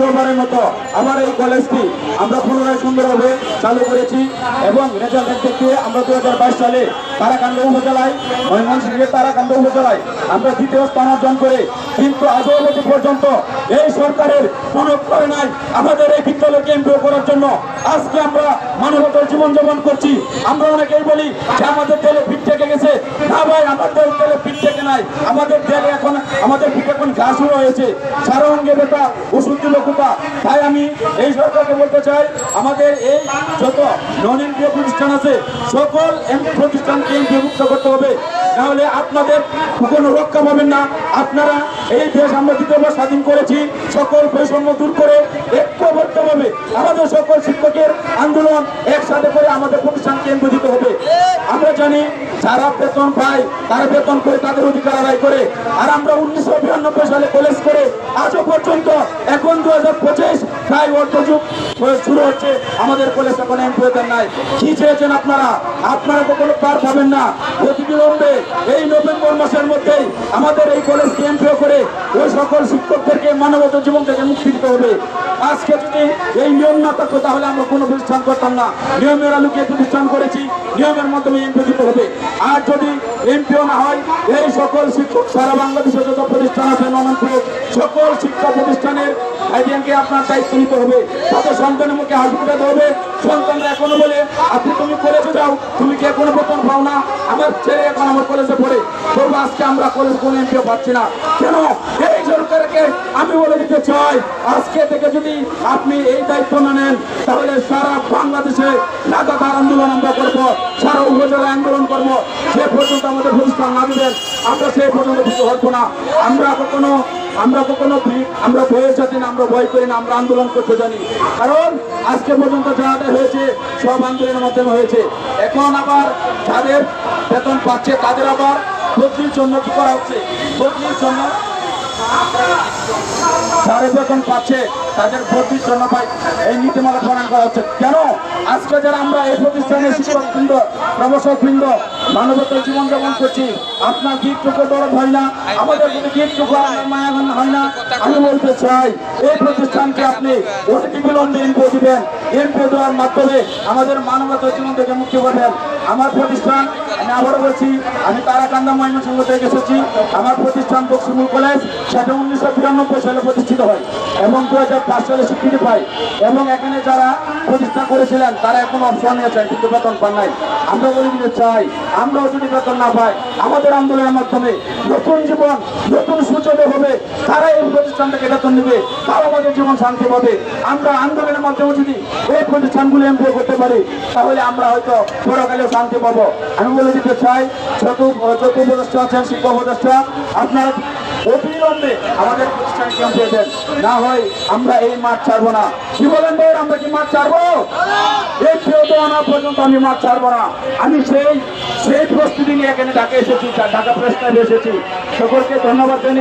দ্বিতীয়বারের মতো আমার এই কলেজটি আমরা পুনরায় সুন্দরভাবে চালু করেছি এবং রেজাল্ট দেখতে গিয়ে আমরা দু হাজার বাইশ সালে তারাকান্দ উপজেলায়, ময়মনসিংহের তারাকান্দ উপজেলায় আমরা দ্বিতীয় স্থান অর্জন করে, কিন্তু আজও অবধি পর্যন্ত এই সরকারের কোনো করে নাই। আমাদের এই বিদ্যালয়কে ইমপ্রুভ করার জন্য আজকে আমরা মানবতার জীবনযাপন করছি। আমরা অনেকেই বলি যে আমাদের দেলে পিঠ থেকে গেছে। না ভাই, আমাদের দেলে পিঠ থেকে নাই। আমাদের দেলে এখন, আমাদের পিঠে এখন ঘাস হয়েছে সারা অঙ্গে বেটা ওষুধ দিল কোথা? তাই আমি এই সরকারকে বলতে চাই, আমাদের এই যত নন এনপিও প্রতিষ্ঠান আছে, সকল প্রতিষ্ঠানকে এমপিভুক্ত করতে হবে। তাহলে আপনাদের কোনো রক্ষা পাবেন না। আপনারা এই দেশ আমরা দ্বিতীয়বার স্বাধীন করেছি। সকল বৈষম্য দূর করে ঐক্যবদ্ধভাবে আমাদের সকল শিক্ষকের আন্দোলন একসাথে করে আমাদের প্রতিষ্ঠান কেন্দ্রিত হবে। আমরা জানি যারা বেতন পায়, তারা বেতন করে তাদের অধিকার আদায় করে। আর আমরা উনিশশো বিরানব্বই সালে কলেজ করে আজও পর্যন্ত এখন দু হাজার পঁচিশ প্রায় অর্ধযুগ শুরু হচ্ছে। আমাদের কলেজ এখন এমপিওদের নাই। কি চেয়েছেন আপনারা? আপনারা কখনো পার পাবেন না। অতি বিলম্বে এই নভেম্বর মাসের মধ্যেই আমাদের এই কলেজকে এমপিও করে ওই সকল শিক্ষকদেরকে মানবত জীবন থেকে মুক্তি দিতে হবে। আজকে যদি এই নিয়ম না থাকতো, তাহলে আমরা কোনো প্রতিষ্ঠান করতাম না। নিয়মের আলোকে প্রতিষ্ঠান করেছি। নিয়মের মাধ্যমে এমপি দিতে হবে। আর যদি এমপিও না হয়, এই সকল শিক্ষক সারা বাংলাদেশে যত প্রতিষ্ঠান আছে নননপুর সকল শিক্ষা প্রতিষ্ঠানের গাইডিয়ানকে আপনার দায়িত্ব নিতে হবে। তাদের সন্তানের মুখে হাসি ফোটাতে হবে। সন্তানরা এখনও বলে, আপনি তুমি কলেজে যাও, তুমি কি এখনও বেতন পাও না? আমার ছেলে এখন আমার কলেজে পড়ে। তবু আজকে আমরা কলেজ কোনো এমপিও পাচ্ছি না। কেন? এই সরকারকে আমি বলে চাই। আজকে থেকে যদি আপনি এই দায়িত্ব না নেন, তাহলে সারা বাংলাদেশে লাগাতার আন্দোলন আমরা করব, সারা উপজেলায় আন্দোলন করব। যে পর্যন্ত আমাদের প্রতিষ্ঠান না দিবেন, আমরা সেই পর্যন্ত কিছু হব না। আমরা কখনো আমরা কখনো আমরা ভয়ের সাথে না, আমরা ভয় করি না, আমরা আন্দোলন করতে জানি। কারণ আজকে পর্যন্ত যাহাতে হয়েছে, সব আন্দোলনের মাধ্যমে হয়েছে। এখন আবার যাদের বেতন পাচ্ছে, তাদের আবার বদলির জন্য কি করা হচ্ছে? বদলির জন্য বেতন পাচ্ছে তাদের এই নীতিমালা প্রণয়ন করা হচ্ছে। কেন? যারা আমরা এই প্রতিষ্ঠানের শিক্ষক মানবতার জীবনযাপন করছি। আপনার গিটটুকু দরদ হয় না, আমাদের যদি গিটটুকু আপনার মায়া হয় না। আমি বলতে চাই, এই প্রতিষ্ঠানকে আপনি অতি বিলম্বে এমপি দিবেন। এমপি দেওয়ার মাধ্যমে আমাদের মানবতার জীবন থেকে মুক্তি পাবেন। আমার প্রতিষ্ঠান, আমি আবারও বলছি, আমি তারাকান্দা ময়মনসিংহ থেকে এসেছি। আমার প্রতিষ্ঠান বক্সিমুল কলেজ, সেটা উনিশশো বিরানব্বই সালে প্রতিষ্ঠিত হয় এবং দু হাজার পাঁচ সালে স্বীকৃতি পায়। এবং এখানে যারা করেছিলেন, তারা এখন অপশন নিয়েছেন, কিন্তু বেতন পান নাই। আমরা বলে দিতে চাই, আমরাও যদি বেতন না পাই, আমাদের আন্দোলনের মাধ্যমে নতুন জীবন, নতুন সূচনা হবে। তারা এই প্রতিষ্ঠান থেকে বেতন নেবে তারা আমাদের জীবন শান্তি পাবে। আমরা আন্দোলনের মাধ্যমে যদি এই প্রতিষ্ঠানগুলো এমপ্লয় করতে পারি, তাহলে আমরা হয়তো পরকালে শান্তি পাবো। আমি বলে দিতে চাই, যত যত উপদেষ্টা আছেন শিক্ষক উপদেষ্টা, আপনারা অবিলম্বে আমাদের প্রতিষ্ঠান ক্যাম্পে দেন। না হয় আমরা এই মাঠ ছাড়বো না। কি বলেন ভাই, আমরা কি মাঠ ছাড়বো? এই ফেরত আনা পর্যন্ত আমি মাঠ ছাড়বো না। আমি সেই সেই প্রস্তুতি নিয়ে এখানে ঢাকা এসেছি, ঢাকা প্রেস ক্লাবে এসেছি। সকলকে ধন্যবাদ জানিয়ে